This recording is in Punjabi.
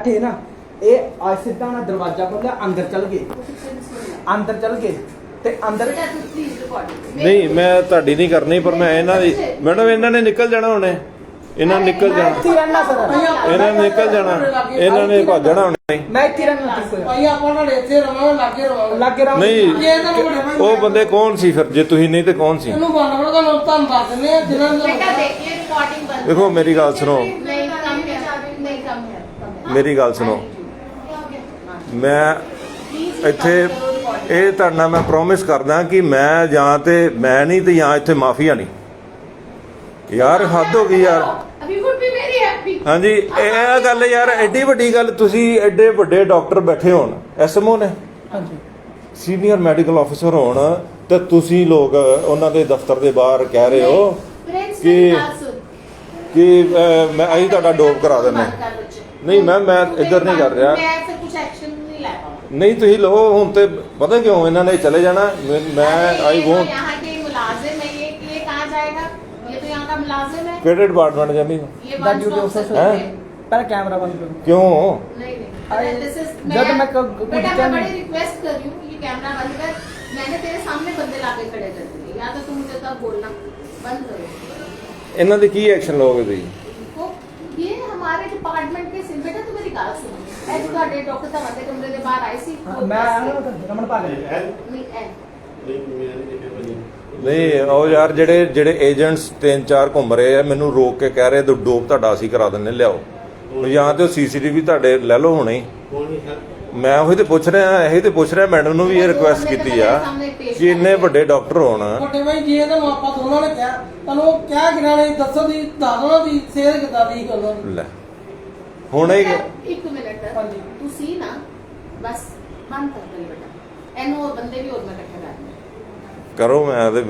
ਬੈਠੇ ਨਾ ਇਹ ਆ ਸਿੱਧਾ ਨਾ ਦਰਵਾਜ਼ਾ ਖੋਲਿਆ ਅੰਦਰ ਚਲ ਗਏ। ਅੰਦਰ ਚਲ ਗਏ ਤੇ ਅੰਦਰ ਨਹੀਂ ਮੈਂ ਤੁਹਾਡੀ ਨਹੀਂ ਕਰਨੀ ਪਰ ਮੈਂ ਇਹਨਾਂ ਦੀ ਮੈਡਮ ਇਹਨਾਂ ਨੇ ਨਿਕਲ ਜਾਣਾ ਹੁਣੇ। ਇਹਨਾਂ ਨਿਕਲ ਜਾਣਾ। ਇਹਨਾਂ ਨੇ ਨਿਕਲ ਜਾਣਾ। ਇਹਨਾਂ ਨੇ ਭਾਜਣਾ ਹੁਣੇ। ਮੈਂ ਇੱਥੇ ਰਹਿਣਾ ਨਹੀਂ ਉਹ ਬੰਦੇ ਕੌਣ ਸੀ ਫਿਰ? ਜੇ ਤੁਸੀਂ ਨਹੀਂ ਤੇ ਕੌਣ ਸੀ? ਦੇਖੋ ਮੇਰੀ ਗੱਲ ਸੁਣੋ। ਮੇਰੀ ਗੱਲ ਸੁਣੋ। ਮੈਂ ਇੱਥੇ ਇਹ ਤੁਹਾਡਾ ਮੈਂ ਪ੍ਰੋਮਿਸ ਕਰਦਾ ਕਿ ਮੈਂ ਜਾਂ ਤੇ ਮੈਂ ਨਹੀਂ ਤੇ ਜਾਂ ਇੱਥੇ ਮਾਫੀਆ ਨਹੀਂ। ਯਾਰ ਹੱਦ ਹੋ ਗਈ ਯਾਰ। ਹਾਂਜੀ ਇਹ ਗੱਲ ਯਾਰ ਐਡੀ ਵੱਡੀ ਗੱਲ ਤੁਸੀਂ ਐਡੇ ਵੱਡੇ ਡਾਕਟਰ ਬੈਠੇ ਹੋਣ ਐਸਐਮਓ ਨੇ। ਹਾਂਜੀ। ਸੀਨੀਅਰ ਮੈਡੀਕਲ ਆਫੀਸਰ ਹੋਣ ਤੇ ਤੁਸੀਂ ਲੋਕ ਉਹਨਾਂ ਦੇ ਦਫ਼ਤਰ ਦੇ ਬਾਹਰ ਕਹਿ ਰਹੇ ਹੋ ਕਿ ਕਿ ਮੈਂ ਆਈ ਤੁਹਾਡਾ ਡੋਪ ਕਰਾ ਦਿੰਦਾ ਨਹੀਂ ਮੈਮ ਮੈਂ ਇੱਧਰ ਨਹੀਂ ਕਰ ਰਿਹਾ मैं फिर कुछ एक्शन नहीं ला पाऊंगा ਨਹੀਂ ਤੁਸੀਂ ਲਓ ਹੁਣ ਤੇ ਪਤਾ ਕਿਉਂ ਇਹਨਾਂ ਨੇ ਚਲੇ ਜਾਣਾ ਮੈਂ- ਮੈਂ अरे ਆਈ ये तो ਵੋਂਟ यहाँ के मुलाजिम है ये ये कहाँ जाएगा ये तो यहाँ का मुलाजिम है ਕਿਹੜੇ ਡਿਪਾਰਟਮੈਂਟ ਜਾਂਦੀ ਹੋ? ये That one duty stop officer service है? है। ਪਹਿਲਾਂ ਕੈਮਰਾ ਬੰਦ ਕਰੋ ਕਿਉਂ नहीं नहीं अरे, this is जब मैं क- मैं कुछ बेटा क्या मैं नहीं- बड़ी रिक्वेस्ट कर रही हूँ ये कैमरा बंद कर मैंने तेरे सामने बंदे लाके खड़े कर दिए या तो तुम मुझे तब बोलना बंद करो ਇਹਨਾਂ ਦੇ ਕੀ ਐਕਸ਼ਨ ਲਓਗੇ ਤੁਸੀਂ ਸਾਰੇ ਡਿਪਾਰਟਮੈਂਟ ਦੇ ਸਿਰ ਬੇਟਾ ਮੇਰੀ ਗੱਲ ਸੁਣ। ਐ ਤੁਹਾਡੇ ਡਾਕਟਰ ਤਾਂ ਵੰਦੇ ਕਮਰੇ ਦੇ ਬਾਹਰ ਆਏ ਸੀ ਮੈਂ ਰਮਨ ਭਾਗ ਨਹੀਂ ਐ। ਨਹੀਂ ਉਹ ਯਾਰ ਜਿਹੜੇ ਜਿਹੜੇ ਏਜੰਟਸ ਤਿੰਨ ਚਾਰ ਘੁੰਮ ਰਹੇ ਆ ਮੈਨੂੰ ਰੋਕ ਕੇ ਕਹਿ ਰਹੇ ਤੂੰ ਡੋਪ ਤੁਹਾਡਾ ਅਸੀਂ ਕਰਾ ਦਿੰਨੇ ਲਿਆਓ। ਜਾਂ ਤੇ ਸੀਸੀਟੀਵੀ ਤੁਹਾਡੇ ਲੈ ਲਓ ਹੁਣੇ ਮੈਂ ਉਹੀ ਤੇ ਪੁੱਛ ਰਿਹਾ ਇਹੀ ਤੇ ਪੁੱਛ ਰਿਹਾ ਮੈਡਮ ਨੂੰ ਵੀ ਇਹ ਰਿਕੁਐਸਟ ਕੀਤੀ ਆ ਕਿ ਇੰਨੇ ਵੱਡੇ ਡਾਕਟਰ ਹੋਣ। ਲੈ। ਹੁਣੇ ਇੱਕ ਮਿੰਟ ਹਾਂਜੀ। ਤੂੰ ਸੀ ਨਾ ਬਸ ਬੰਦ ਕਰ ਦੇ ਬੇਟਾ ਇਹਨੂੰ ਉਹ ਬੰਦੇ ਵੀ ਹੋਰ ਮੈਂ ਇਕੱਠੇ ਕਰੋ ਮੈਂ ਤੇ